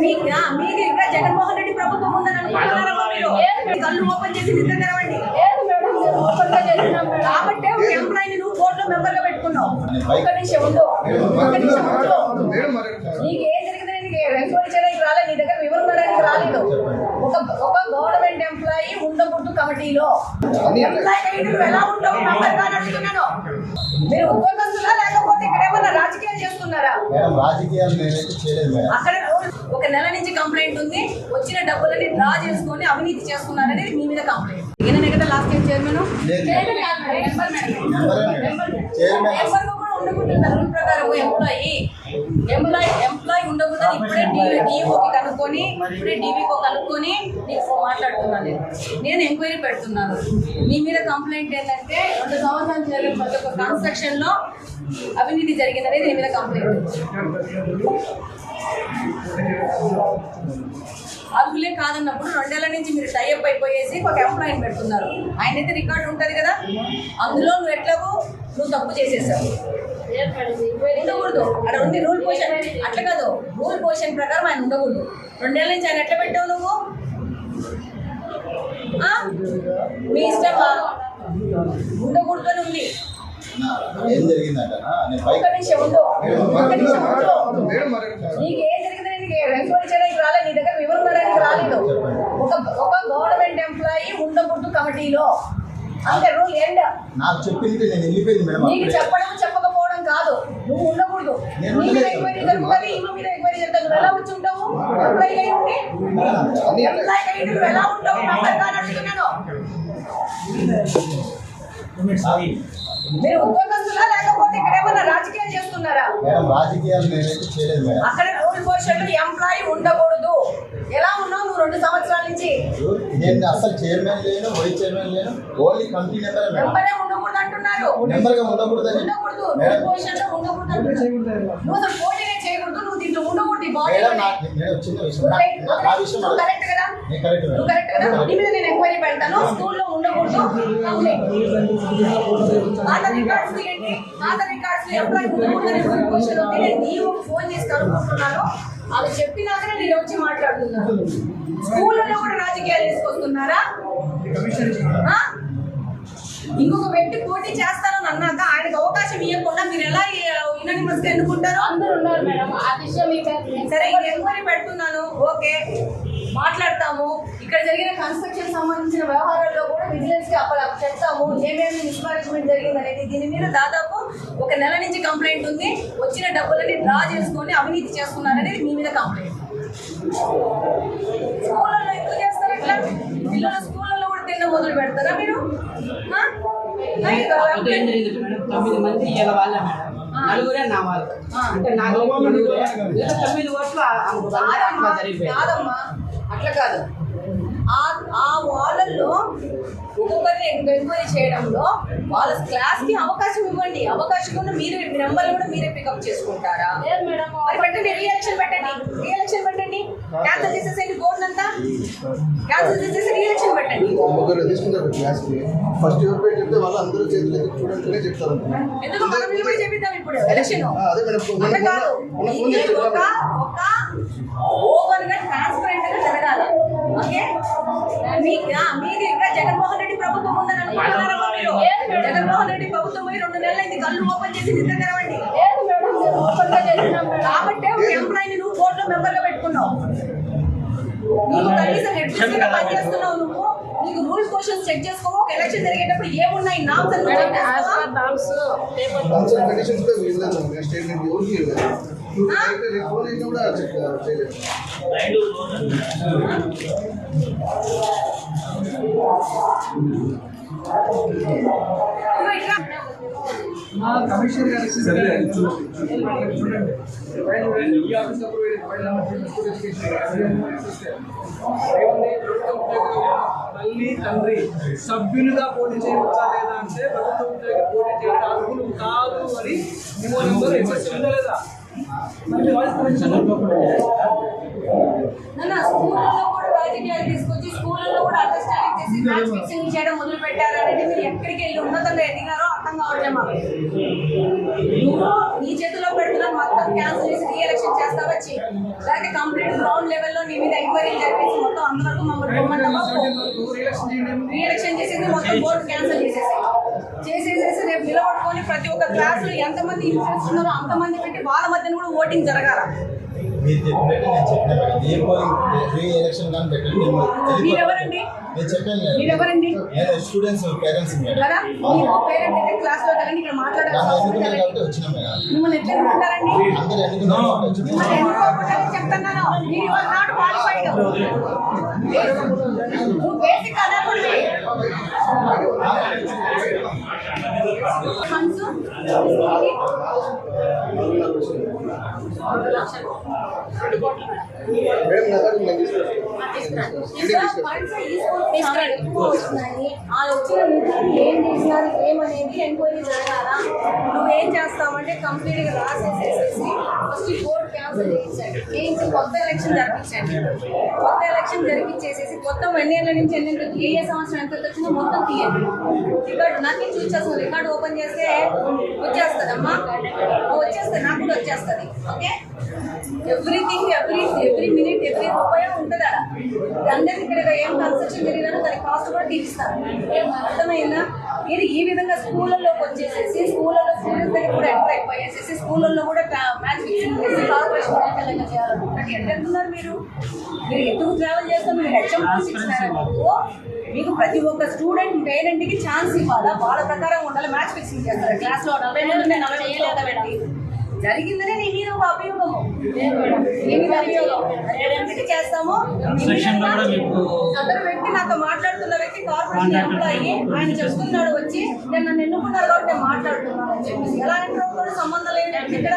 మీకు ఇంకా జగన్మోహన్ రెడ్డి ప్రభుత్వం ఉందని అనుకుంటున్నారా మీరు? కళ్ళు ఓపెన్ చేసి నిద్ర తెరవండి లేదు మేడం నేను ఓపెన్గా చేసినాం మేడం. కాబట్టి ఒక ఎంప్లాయీని నువ్వు కోర్టులో మెంబర్గా పెట్టుకున్నావు. ఒక్క నిమిషం ఉండు ఒక్క నిమిషం ఉండు. నీకు ఏం జరిగిందని నీకు ఎంక్వైరీ చేయడానికి రాలేదు నీ దగ్గర వివరించడానికి రాలేదు. ఒక ఒక గవర్నమెంట్ ఎంప్లాయీ ఉండకూడదు కమిటీలో. ఎంప్లాయీ నువ్వు ఎలా ఉంటావు మెంబర్గా మీరు ఉద్యోగస్తులా లేకపోతే ఇక్కడ ఏమన్నా రాజకీయాలు చేస్తున్నారా? మేడం రాజకీయాలు నేనైతే చేయలేదు మేడం. అక్కడ ఒక నెల నుంచి కంప్లైంట్ ఉంది. వచ్చిన డబ్బులని డ్రా చేసుకొని అవినీతి చేస్తున్నారని మీ మీద కంప్లైంట్. ఈయన లాస్ట్ టైం చైర్మన్? లేదు. చైర్మన్ కాదు మేడం, మెంబర్ మేడం. మెంబరే మేడం. చైర్మన్. మెంబర్గా కూడా ఉండకూడదు. రూల్ ప్రకారం ఎంప్లాయీ ఎంప్లాయీ ఎంప్లాయీ ఉండకూడదు. ఇప్పుడే డిఓకి కనుక్కొని ఇప్పుడే డీవీకో కనుక్కొని నీకు మాట్లాడుతున్నాను నేను. నేను ఎంక్వైరీ పెడుతున్నాను. నీ మీద కంప్లైంట్ ఏంటంటే రెండు సంవత్సరాలు జరిగిన ప్రతి ఒక్క కన్స్ట్రక్షన్లో అవినీతి జరిగిందనేది నీ మీద కంప్లైంట్. అర్హులే కాదన్నప్పుడు రెండేళ్ళ నుంచి మీరు టైఅప్ అయిపోయేసి ఒక ఎంప్లాయిని పెడుతున్నారు. ఆయన అయితే రికార్డు ఉంటుంది కదా? అందులో నువ్వు ఎట్లాగో నువ్వు తప్పు చేసేసావు. ఉండకూడదు. అక్కడ ఉంది రూల్ పోషన్ అట్లా కాదు. రూల్ పోషన్ ప్రకారం ఆయన ఉండకూడదు. రెండేళ్ళ నుంచి ఆయన ఎట్లా పెట్టావు నువ్వు? మీ ఇష్టమా? ఉండకూడదు ఉంది. ఏం జరిగిందంటనా నేను ఉండు. నీకు ఏం జరిగిందని ఎంక్వైరీ చేయడానికి రాలేదు నీ దగ్గర వివరించడానికి రాలేదు. ఒక ఒక గవర్నమెంట్ ఎంప్లాయీ ఉండకూడదు కమిటీలో. అంతే రూల్ ఎండ్ నాకు చెప్పింది నేను వెళ్ళిపోయింది మేడం నీకు అప్పుడే. చెప్పడం చెప్పకపోవడం కాదు. నువ్వు ఉండకూడదు. నీ మీద. ఎంక్వైరీ జరుగుతుంది ఈమె మీద ఎంక్వైరీ జరుగుతుంది. నువ్వు ఎలా వచ్చి ఉంటావు ఎంప్లాయీ అయి ఉండి. ఎంప్లాయీ అయి నువ్వు ఎలా ఉంటావు? మెంబర్గా అని అడుగుతున్నాను మీరు ఉద్యోగస్తులా లేకపోతే ఇక్కడ ఏమన్నా రాజకీయాలు చేస్తున్నారా? మేడం రాజకీయాలు నేనైతే చేయలేదు మేడం. అక్కడ రూల్ ఎంప్లాయీ ఉండకూడదు. ఎలా ఉన్నావు నువ్వు రెండు సంవత్సరాల నుంచి? నేను అసలు చైర్మన్ లేను వైస్ చైర్మన్ లేను ఓన్లీ కమిటీ నెంబరే మేడం. మెంబరే ఉండకూడదు అంటున్నారు. గా ఉండకూడదు. రూల్ మేడం పొజిషన్లో ఉండకూడదు అంటున్నారు. నువ్వు అసలు పోటీనే చేయకూడదు. బాడీ మేడం నా అడగ- కరెక్ట్ కదా? నువ్వు కరెక్ట్ కదా? నీ మీద నేను ఎంక్వైరీ పెడతాను. స్కూల్లో ఉండకూడదు. పాత రికార్డ్స్ తీయండి. పాత రికార్డ్స్ ఎంప్లాయీ ఉంది నేను నీవు ఫోన్ చేసి కనుక్కుంటున్నాను. అది చెప్పినాకనే నేను వచ్చి మాట్లాడుతున్నాను. స్కూళ్ళలో కూడా రాజకీయాలు తీసుకొస్తున్నారా? ఆ? ఇంకొక వ్యక్తి పోటీ చేస్తానని అన్నాక ఆయనకు అవకాశం ఇవ్వకుండా మీరు ఎలా యునానిమస్గా ఎన్నుకుంటారు? అందరూ ఉన్నారు మేడం ఆ విషయం సరే ఎంక్వైరీ పెడుతున్నాను. ఓకే. మాట్లాడతాము. ఇక్కడ జరిగిన కన్స్ట్రక్షన్ సంబంధించిన వ్యవహారాల్లో కూడా విజిలెన్స్కి అప్ప చెప్తాము. ఏమేమి మిస్మానేజ్మెంట్ జరిగింది అనేది దీని మీద దాదాపు ఒక నెల నుంచి కంప్లైంట్ ఉంది. వచ్చిన డబ్బులని డ్రా చేసుకొని అవినీతి చేస్తున్నారనేది మీ మీద కంప్లైంట్ స్కూళ్ళల్లో ఎందుకు చేస్తారు ఇట్లా పిల్లల స్కూళ్ళల్లో కూడా తిన్న మొదలు పెడతారా మీరు ఆ? లేదు, కాకపోతే ఏం జరిగింది మేడం తొమ్మిది మంది ఇలా వాళ్ళ మేడం. నలుగురే నా వాళ్ళు. అంటే నలుగురే తొమ్మిది ఓట్లు అట్లా కాదమ్మా కాదు. ఆ ఆ వాళ్ళల్లో ఒక్కొక్కరిని ఎంక్వైరీ చేయడంలో వాళ్ళ క్లాస్కి అవకాశం ఇవ్వండి. అవకాశం ఉన్న మీరు నెంబర్లు కూడా మీరే పికప్ చేసుకుంటారా? లేదు మేడం మరి పెట్టండి రీఎలక్షన్ పెట్టండి. రీఎలక్షన్ పెట్టండి. క్యాన్సిల్ చేసేసేయండి బోర్డు అంతా ఒకరు తీసుకుంటారు క్లాస్కి ఫస్ట్ ఎవరు పేరు చెప్తే వాళ్ళు అందరూ చేతులు ఎత్తి చూడండినే చెప్తారు ఎందుకు? మనం నిలబడి చేపిద్దాం ఇప్పుడు? ఎలక్షన్ అదే మేడం ఫోన్ మీది ఇంకా జగన్మోహన్ రెడ్డి ప్రభుత్వం ఉందని అనుకుంటున్నారా మీరు? జగన్మోహన్ రెడ్డి ప్రభుత్వం పోయి రెండు నెలలు అయింది కళ్ళు ఓపెన్ చేసి తెరవండి. కాబట్టి ఒక ఎంప్లాయీని నువ్వు కోర్టులో మెంబర్గా పెట్టుకున్నావు నీకు కనీసం హెడ్ గా పనిచేస్తున్నావు నువ్వు నీకు రూల్స్ క్వశ్చన్స్ చెక్ చేసుకోవు ఒక ఎలక్షన్ జరిగేటప్పుడు ఏమున్నాయి నామ్స్ అని నువ్వు madam check as చేసుకోవా? Per norms paper terms and conditions కూడా వీళ్ళలేదు మేడం స్టేట్మెంట్ ఎవరికి ఇవ్వలేదు నువ్వు డైరెక్ట్ రేపు ఫోన్ చేసినా కూడా చెక్ చేయలేదు ఇదిగో ఇట్లా మా కమిషనర్ గారికి చూడండి తల్లి తండ్రి సభ్యులుగా పోటీ చేయవచ్చా లేదా అంటే ప్రభుత్వ ఉద్యోగి పోటీ చేయడం అర్హులు కాదు అని నిమో నెంబర్ ఎస్ఎస్ ఉందా? లేదా మరి కూడా రాజకీయాలు అండర్స్టాండింగ్ మ్యాచ్ ఫిక్సింగ్ చేయడం మొదలు పెట్టారు మీరు ఎక్కడికి వెళ్ళి ఉన్నతంగా ఎదిగారో అర్థం కావట్లే మాకు. నువ్వు నీ చేతిలో పెడుతున్న మొత్తం క్యాన్సిల్ చేసి రీఎలక్షన్ చేస్తావచ్చి లేకపోతే కంప్లీట్ గ్రౌండ్ పొమ్మంటావా పో. రిలేషన్ చేయండి రీఎలక్షన్ చేసేసి మొత్తం బోర్డు క్యాన్సిల్ చేసేసి. చేసేసేసి రేపు నిలబడుకొని ప్రతి ఒక్క క్లాసులో ఎంతమంది ఇన్ఫ్లుయెన్స్ ఉన్నారో అంతమంది పెట్టి వాళ్ళ మధ్యన కూడా ఓటింగ్ జరగాల. మీరు చెప్పినట్టు నేను చెప్పిన ఏ పోలింగ్ రీ ఎలక్షన్ కానీ పెట్టండి. మీరెవరండి? నేను చెప్పాను కదా. మీరెవరండి? నేను స్టూడెంట్స్ పేరెంట్స్. కాబట్టి వచ్చినాం అందరు నువ్వు వచ్చిన ఏం చేసినారు ఏమనేది ఎంక్వైరీ జరగాల నువ్వేం చేస్తావంటే కంప్లీట్గా రాసేసేసేసి ఫస్ట్ బోర్డు క్యాన్సిల్ చేయించండి చేయించి కొత్త ఎలక్షన్ జరిపించండి కొత్త ఎలక్షన్ జరిపించేసేసి కొత్త ఎన్నేళ్ళ నుంచి ఎన్ని ఏ ఏ సంవత్సరం ఎంత వచ్చిందో మొత్తం తీయండి రికార్డు నాకే చూసేస్తాను రికార్డు ఓపెన్ చేస్తే వచ్చేస్తుందమ్మా అమ్మా వచ్చేస్తుంది నాకు కూడా వచ్చేస్తుంది okay everything every every minute every రూపాయి ఉంటుంది? అక్కడ అందరికి ఇక్కడ ఏం కన్స్ట్రక్షన్ జరిగినా దాని కాస్ట్ కూడా తీరుస్తారు. అర్థమైందా? మీరు ఈ విధంగా స్కూళ్ళలోకి వచ్చేసేసి స్కూళ్ళలో స్టూడెంట్స్ దగ్గర కూడా ఎంటర్ అయిపోయేసేసి స్కూళ్ళల్లో కూడా మ్యాచ్ ఫిక్సింగ్ చేసి కార్పొరేషన్ వెళ్తున్నారు మీరు? మీరు ఎందుకు ట్రావెల్ చేస్తారు? మీరు హెచ్ఎం మీకు. మీకు ప్రతి ఒక్క స్టూడెంట్ పేరెంట్కి ఛాన్స్ ఇవ్వాలా? వాళ్ళ ప్రకారం ఉండాలి మ్యాచ్ ఫిక్సింగ్ చేస్తారు. క్లాస్లో నలభై మంది నలభై జరిగిందనే నీ మీద ఒక అభియోగము చేస్తాము? అతను వ్యక్తి నాతో మాట్లాడుతున్న వ్యక్తి కార్పొరేషన్ ఎంప్లాయీ ఆయన చెప్తున్నాడు వచ్చి నేను నన్ను ఎన్నుకున్నారు కాబట్టి నేను మాట్లాడుతున్నాను అని చెప్పి. ఎలా ఎంటర్ సంబంధం లేదు ఇక్కడ?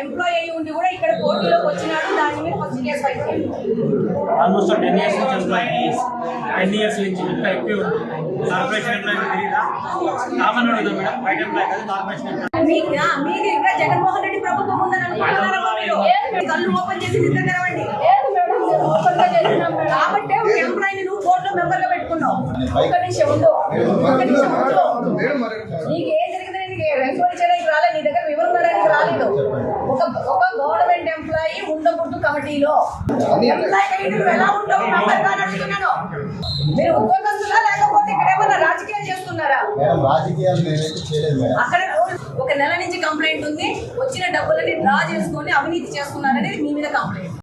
ఎంప్లాయ్ అయ్యి ఉండి కూడా ఇక్కడ కోర్టులోకి వచ్చినాడు. దాని మీద first case almost ten years నుంచి ఎంప్లాయీ టెన్ ఇయర్స్ నుంచి ఇంకా ఎక్కువ కార్పొరేషన్ ఎంప్లాయీ తెలియదా కామన్ ఉండదు మేడం? బయట ఎంప్లాయీ కదా కార్పొరేషన్ ఎంప్లాయీ మీకు ఆ, మీకు ఇంకా జగన్మోహన్ రెడ్డి ప్రభుత్వం ఉందని అనుకుంటున్నారా మీరు? కళ్ళు ఓపెన్ చేసి నిద్ర తెరవండి కాబట్టి ఎంప్లాయీని నువ్వు కోర్టులో మెంబర్గా పెట్టుకున్నావు. ఒక్క నిమిషం ఉండు. ఒక్క నిమిషం ఉండు. మేడం మాట్లాడుతున్నారు. నీకు ఏం జరిగిందని నీకు ఎంక్వైరీ చేయడానికి రాలేదు నీ దగ్గర వివరణ రాలేదు. ఒక ఒక గవర్నమెంట్ ఎంప్లాయీ ఉండకూడదు కమిటీలో. నువ్వు ఎలా? ఉంటావు? అడుగుతున్నాను మీరు ఉద్యోగస్తులా లేకపోతే ఇక్కడ ఏమన్నా రాజకీయాలు చేస్తున్నారా? అక్కడ ఒక నెల నుంచి కంప్లైంట్ ఉంది. వచ్చిన డబ్బులని డ్రా చేసుకొని అవినీతి చేస్తున్నారనేది మీ మీద కంప్లైంట్.